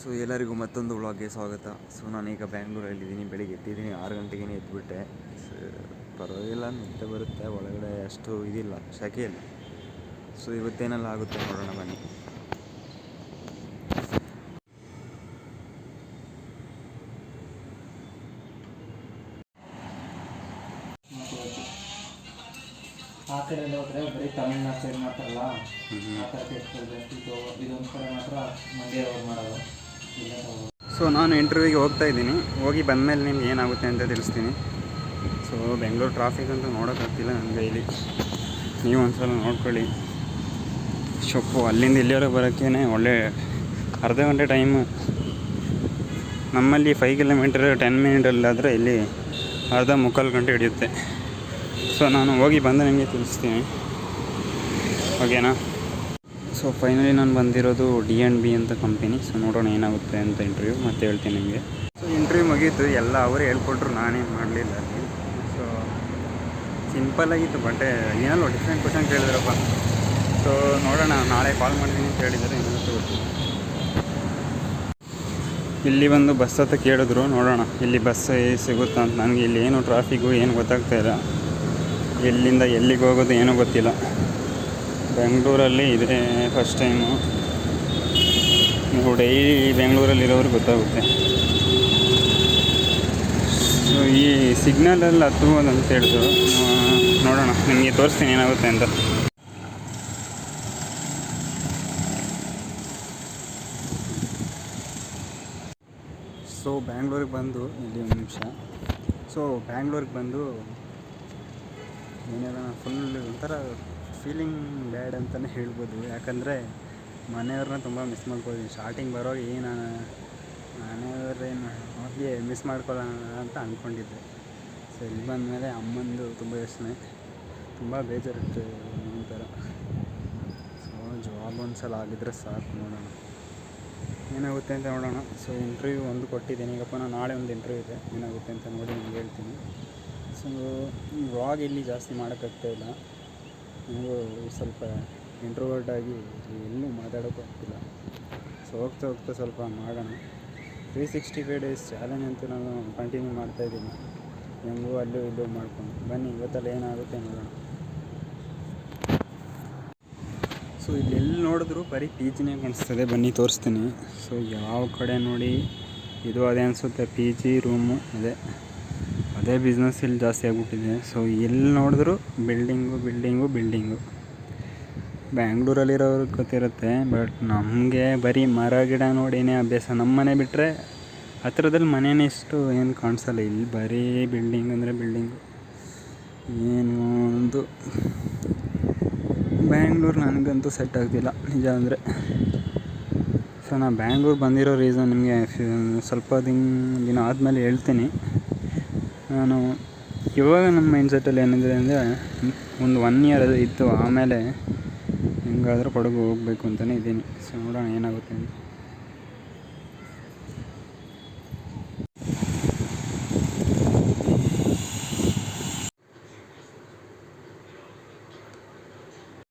So ಎಲ್ಲರಿಗೂ ಮತ್ತೊಂದು ವ್ಲಾಗ್ಗೆ ಸ್ವಾಗತ. ಸೊ ನಾನೀಗ ಬ್ಯಾಂಗ್ಳೂರಲ್ಲಿದ್ದೀನಿ ಬೆಳಿಗ್ಗೆ ಎದ್ದಿದ್ದೀನಿ ಆರು ಗಂಟೆಗೇ ಎದ್ದುಬಿಟ್ಟೆ ಸೊ ಪರವಾಗಿಲ್ಲ ನಿದ್ದೆ ಬರುತ್ತೆ ಒಳಗಡೆ ಅಷ್ಟು ಇದಿಲ್ಲ ಶಕೆ ಇಲ್ಲ. ಸೊ ಇವತ್ತೇನೆಲ್ಲ ಆಗುತ್ತೆ ನೋಡೋಣ ಬನ್ನಿ. ಆ ಕಡೆ ಎಲ್ಲ ಹೋದ್ರೆ ಬರೀ ತಮಿಳ್ನಾಡು ಸೈಡ್ ಮಾಡ್ತಾರಲ್ಲ ಆ ಥರ ಇದೊಂದು ಕಡೆ ಮಾತ್ರ ಮಂಡ್ಯದವ್ರು ಮಾಡೋದು. ಸೊ ನಾನು ಇಂಟರ್ವ್ಯೂಗೆ ಹೋಗ್ತಾ ಇದ್ದೀನಿ. ಹೋಗಿ ಬಂದಮೇಲೆ ನಿಮ್ಗೆ ಏನಾಗುತ್ತೆ ಅಂತ ತಿಳಿಸ್ತೀನಿ. ಸೊ ಬೆಂಗಳೂರು ಟ್ರಾಫಿಕ್ ಅಂತೂ ನೋಡೋಕ್ಕಾಗ್ತಿಲ್ಲ ನನಗೆ ಇಲ್ಲಿ ನೀವು ಒಂದ್ಸಲ ನೋಡ್ಕೊಳ್ಳಿ. ಶೊಪ್ಪು, ಅಲ್ಲಿಂದ ಇಲ್ಲಿವರೆಗೆ ಬರೋಕ್ಕೇ ಒಳ್ಳೆ ಅರ್ಧ ಗಂಟೆ ಟೈಮು ನಮ್ಮಲ್ಲಿ ಫೈವ್ ಕಿಲೋಮೀಟರ್ ಟೆನ್ ಮಿನಿಟಲ್ಲಾದರೆ ಇಲ್ಲಿ ಅರ್ಧ ಮುಕ್ಕಾಲು ಗಂಟೆ ಹಿಡಿಯುತ್ತೆ. ಸೊ ನಾನು ಹೋಗಿ ಬಂದು ನಿಮಗೆ ತಿಳಿಸ್ತೀನಿ. ಓಕೆನಾ ಸೊ ಫೈನಲಿ ನಾನು ಬಂದಿರೋದು ಡಿ ಎನ್ ಬಿ ಅಂತ ಕಂಪನಿ ಸೊ ನೋಡೋಣ ಏನಾಗುತ್ತೆ ಅಂತ ಇಂಟರ್ವ್ಯೂ ಮತ್ತೆ ಹೇಳ್ತೀನಿ ನಿಮಗೆ. ಸೊ ಇಂಟರ್ವ್ಯೂ ಮುಗೀತು. ಎಲ್ಲ ಅವರೇ ಹೇಳ್ಕೊಟ್ರು ನಾನೇನು ಮಾಡಲಿಲ್ಲ. ಅಲ್ಲಿ ಸೊ ಸಿಂಪಲ್ಲಾಗಿತ್ತು ಬಟ್ ಏನಲ್ಲ ಡಿಫ್ರೆಂಟ್ ಕ್ವಶನ್ ಕೇಳಿದ್ರಪ್ಪ. ಸೊ ನೋಡೋಣ, ನಾಳೆ ಕಾಲ್ ಮಾಡ್ತೀನಿ ಅಂತ ಹೇಳಿದ್ದಾರೆ ಇಲ್ಲಿ ಬಂದು ಬಸ್ ಹತ್ರ ಕೇಳಿದ್ರು, ನೋಡೋಣ. ಇಲ್ಲಿ ಬಸ್ ಸಿಗುತ್ತಾ ಅಂತ. ನನಗೆ ಇಲ್ಲಿ ಏನು ಟ್ರಾಫಿಕ್ಕು ಏನು ಗೊತ್ತಾಗ್ತಾ ಇಲ್ಲ. ಎಲ್ಲಿಂದ ಎಲ್ಲಿಗೆ ಹೋಗೋದು ಏನೂ ಗೊತ್ತಿಲ್ಲ. ಬೆಂಗಳೂರಲ್ಲಿ ಇದೇ ಫಸ್ಟ್ ಟೈಮು ನೀವು ಡೈಲಿ ಬೆಂಗಳೂರಲ್ಲಿರೋರು ಗೊತ್ತಾಗುತ್ತೆ. ಸೊ ಈ ಸಿಗ್ನಲಲ್ಲಿ ಹತ್ಬೋದು ಅಂತ ಹೇಳಿದ್ರು. ನೋಡೋಣ, ನಿಮಗೆ ತೋರಿಸ್ತೀನಿ ಏನಾಗುತ್ತೆ ಅಂತ. ಸೊ ಬ್ಯಾಂಗ್ಳೂರಿಗೆ ಬಂದು, ಇಲ್ಲಿ ಒಂದು ನಿಮಿಷ. ಸೊ ಬ್ಯಾಂಗ್ಳೂರಿಗೆ ಬಂದು ಏನೆಲ್ಲ ಫುಲ್ ಒಂಥರ ಫೀಲಿಂಗ್ ಬ್ಯಾಡ್ ಅಂತಲೇ ಹೇಳ್ಬೋದು. ಯಾಕಂದರೆ ಮನೆಯವ್ರನ್ನ ತುಂಬ ಮಿಸ್ ಮಾಡ್ಕೊಳ್ತೀನಿ. ಸ್ಟಾರ್ಟಿಂಗ್ ಬರೋವಾಗ ಏನು ಮನೆಯವ್ರೇನು ಅವ್ರಿಗೆ ಮಿಸ್ ಮಾಡ್ಕೊಳ್ಳೋಣ ಅಂತ ಅಂದ್ಕೊಂಡಿದ್ದೆ ಸೊ ಇಲ್ಲಿ ಬಂದಮೇಲೆ ಅಮ್ಮಂದು ತುಂಬ ಯೋಚನೆ. ತುಂಬ ಬೇಜಾರಿತ್ತು ಒಂಥರ. ಸೊ ಜಾಬ್ ಒಂದು ಸಲ ಆಗಿದ್ರೆ ಸಾಕು ನೋಡೋಣ. ಏನಾಗುತ್ತೆ ಅಂತ ನೋಡೋಣ. ಸೊ ಇಂಟರ್ವ್ಯೂ ಒಂದು ಕೊಟ್ಟಿದ್ದೀನಿ. ಈಗಪ್ಪ ನಾನು ನಾಳೆ ಒಂದು ಇಂಟರ್ವ್ಯೂ ಇದೆ. ಏನಾಗುತ್ತೆ ಅಂತ ನೋಡಿ ನಿಮ್ಗೆ ಹೇಳ್ತೀನಿ. ಸೊ ವ್ಲಾಗ್ ಇಲ್ಲಿ ಜಾಸ್ತಿ ಮಾಡೋಕ್ಕಾಗ್ತಾ ನನಗೂ ಸ್ವಲ್ಪ ಇಂಟ್ರೋವರ್ಟ್ ಆಗಿ ಎಲ್ಲೂ ಮಾತಾಡೋಕ್ಕೂ ಆಗ್ತಿಲ್ಲ. ಸೊ ಹೋಗ್ತಾ ಹೋಗ್ತಾ ಸ್ವಲ್ಪ ಮಾಡೋಣ. Three sixty five days challenge ಅಂತ ನಾನು ಕಂಟಿನ್ಯೂ ಮಾಡ್ತಾಯಿದ್ದೀನಿ ಹೆಂಗೂ ಅಲ್ಲೂ ಇಲ್ಲೂ ಮಾಡ್ಕೊಂಡು. ಬನ್ನಿ, ಇವತ್ತಲ್ಲಿ ಏನಾಗುತ್ತೆ ನೋಡೋಣ. ಸೊ ಇಲ್ಲಿ ಎಲ್ಲಿ ನೋಡಿದ್ರು ಬರೀ ಪಿ ಜಿನೇ ಕಾಣಿಸ್ತದೆ. ಬನ್ನಿ, ತೋರಿಸ್ತೀನಿ. ಸೊ ಯಾವ ಕಡೆ ನೋಡಿ? ಇದು ಅದೇ ಅನಿಸುತ್ತೆ ಪಿ ಜಿ ರೂಮು ಅದೇ. ಅದೇ ಬಿಸ್ನೆಸ್ ಇಲ್ಲಿ ಜಾಸ್ತಿ ಆಗಿಬಿಟ್ಟಿದೆ. ಸೊ ಎಲ್ಲಿ ನೋಡಿದ್ರು ಬಿಲ್ಡಿಂಗು ಬಿಲ್ಡಿಂಗು ಬಿಲ್ಡಿಂಗು ಬ್ಯಾಂಗ್ಳೂರಲ್ಲಿರೋರು ಗೊತ್ತಿರುತ್ತೆ ಬಟ್ ನಮಗೆ ಬರೀ ಮರ, ಗಿಡ ನೋಡಿನೇ ಅಭ್ಯಾಸ. ನಮ್ಮ ಮನೆ ಬಿಟ್ಟರೆ ಹತ್ರದಲ್ಲಿ ಮನೆಯೇ ಇಷ್ಟು ಏನು ಕಾಣಿಸಲ್ಲ. ಇಲ್ಲಿ ಬರೀ ಬಿಲ್ಡಿಂಗ್ ಅಂದರೆ ಬಿಲ್ಡಿಂಗು ಏನು ಒಂದು ಬ್ಯಾಂಗ್ಳೂರು ನನಗಂತೂ ಸೆಟ್ ಆಗ್ತಿಲ್ಲ, ನಿಜ ಅಂದರೆ. ಸೊ ನಾನು ಬ್ಯಾಂಗ್ಳೂರು ಬಂದಿರೋ ರೀಸನ್ ನಿಮಗೆ, ಸ್ವಲ್ಪ ದಿನ ದಿನ ಆದಮೇಲೆ ಹೇಳ್ತೀನಿ. ನಾನು ಇವಾಗ ನಮ್ಮ ಮೈಂಡ್ಸೆಟ್ಟಲ್ಲಿ ಏನಿದೆ ಅಂದರೆ ಒಂದು ಒನ್ ಇಯರ್ ಇತ್ತು, ಆಮೇಲೆ ಹೆಂಗಾದರೂ ಕೊಡಗು ಹೋಗಬೇಕು ಅಂತಲೇ ಇದ್ದೀನಿ. ಸೊ ನೋಡೋಣ ಏನಾಗುತ್ತೆ ಅಂತ.